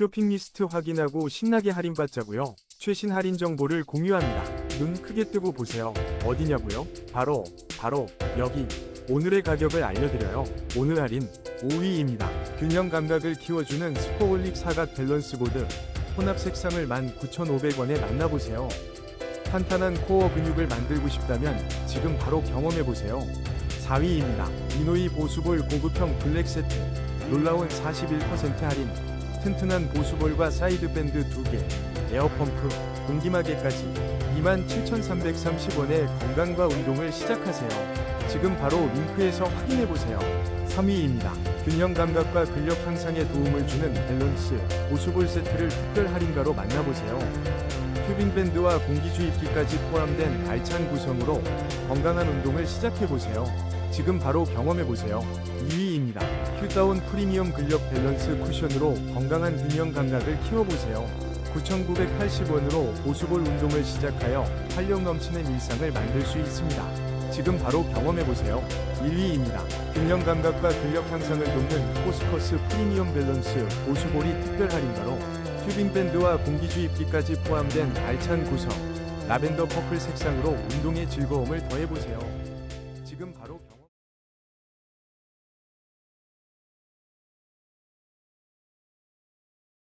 쇼핑 리스트 확인하고 신나게 할인받자고요. 최신 할인 정보를 공유합니다. 눈 크게 뜨고 보세요. 어디냐고요? 바로 바로 여기. 오늘의 가격을 알려드려요. 오늘 할인 5위입니다. 균형 감각을 키워주는 스코올릭 사각 밸런스 보드. 혼합 색상을 19,500원에 만나보세요. 탄탄한 코어 근육을 만들고 싶다면 지금 바로 경험해보세요. 4위입니다. 이노이 보수볼 고급형 블랙 세트. 놀라운 41% 할인. 튼튼한 보수볼과 사이드 밴드 2개. 에어펌프, 공기마개까지 27,330원에 건강과 운동을 시작하세요. 지금 바로 링크에서 확인해보세요. 3위입니다. 균형 감각과 근력 향상에 도움을 주는 밸런스 보수볼 세트를 특별 할인가로 만나보세요. 튜빙 밴드와 공기주입기까지 포함된 알찬 구성으로 건강한 운동을 시작해보세요. 지금 바로 경험해보세요. 2위입니다. 큐다운 프리미엄 근력 밸런스 쿠션으로 건강한 균형 감각을 키워보세요. 9,980원으로 보수볼 운동을 시작하여 활력 넘치는 일상을 만들 수 있습니다. 지금 바로 경험해보세요. 1위입니다. 균형 감각과 근력 향상을 돕는 포스커스 프리미엄 밸런스 보수볼이 특별 할인가로 튜빙 밴드와 공기 주입기까지 포함된 알찬 구성, 라벤더 퍼플 색상으로 운동의 즐거움을 더해보세요. 지금 바로 경...